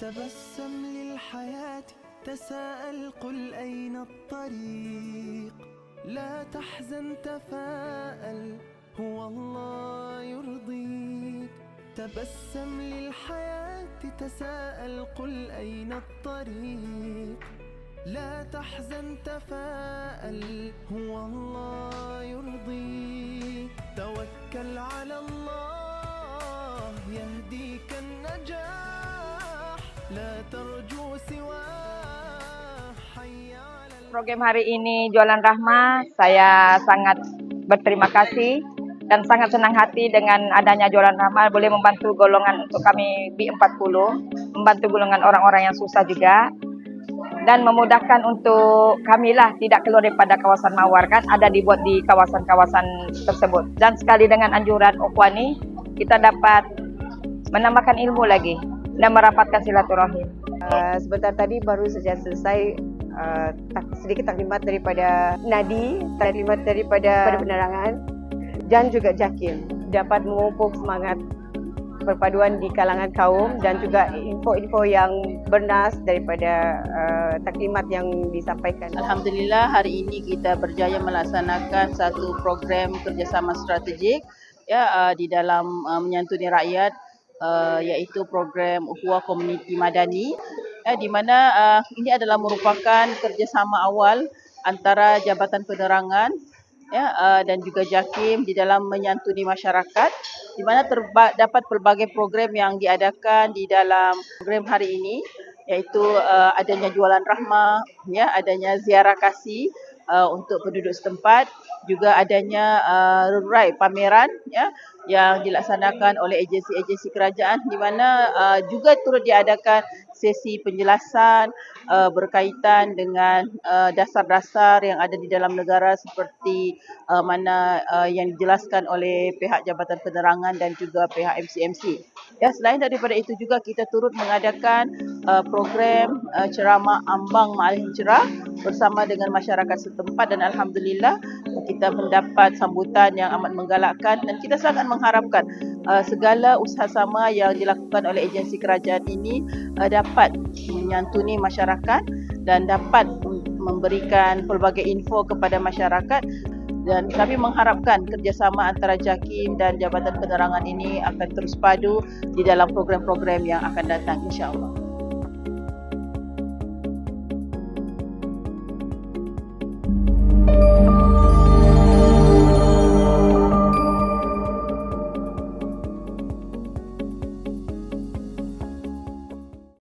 تبسم للحياة تساءل قل أين الطريق؟ لا تحزن تفاءل هو الله يرضيك. تبسم للحياة تساءل قل أين الطريق؟ لا تحزن تفاءل هو الله يرضيك. توكل على الله يهديك Program hari ini Jualan Rahmah, saya sangat berterima kasih dan sangat senang hati dengan adanya Jualan Rahmah boleh membantu golongan untuk kami B40, membantu golongan orang-orang yang susah juga. Dan memudahkan untuk kami lah tidak keluar daripada kawasan Mawar kan? Ada dibuat di kawasan-kawasan tersebut. Dan sekali dengan anjuran Okwani kita dapat menambahkan ilmu lagi dan merapatkan silaturahim. Uh, sebentar tadi baru saja selesai uh, tak, sedikit taklimat daripada Nadi, taklimat daripada penerangan dan juga Jakim dapat memupuk semangat perpaduan di kalangan kaum dan juga info-info yang bernas daripada uh, taklimat yang disampaikan. Alhamdulillah hari ini kita berjaya melaksanakan satu program kerjasama strategik ya uh, di dalam uh, menyantuni rakyat uh, iaitu program Ukhuwah Komuniti Madani ya, di mana uh, ini adalah merupakan kerjasama awal antara Jabatan Penerangan ya uh, dan juga JAKIM di dalam menyantuni masyarakat di mana terdapat pelbagai program yang diadakan di dalam program hari ini iaitu uh, adanya jualan rahmah ya adanya ziarah kasih uh, untuk penduduk setempat juga adanya uh, rurai pameran ya yang dilaksanakan oleh agensi-agensi kerajaan di mana uh, juga turut diadakan sesi penjelasan uh, berkaitan dengan uh, dasar-dasar yang ada di dalam negara seperti uh, mana uh, yang dijelaskan oleh pihak Jabatan Penerangan dan juga pihak MCMC. Ya selain daripada itu juga kita turut mengadakan uh, program uh, ceramah ambang ma'al hijrah bersama dengan masyarakat setempat dan alhamdulillah kita mendapat sambutan yang amat menggalakkan dan kita sangat mengharapkan uh, segala usaha sama yang dilakukan oleh agensi kerajaan ini uh, dapat menyantuni masyarakat dan dapat memberikan pelbagai info kepada masyarakat dan kami mengharapkan kerjasama antara JAKIM dan Jabatan Penerangan ini akan terus padu di dalam program-program yang akan datang insyaAllah.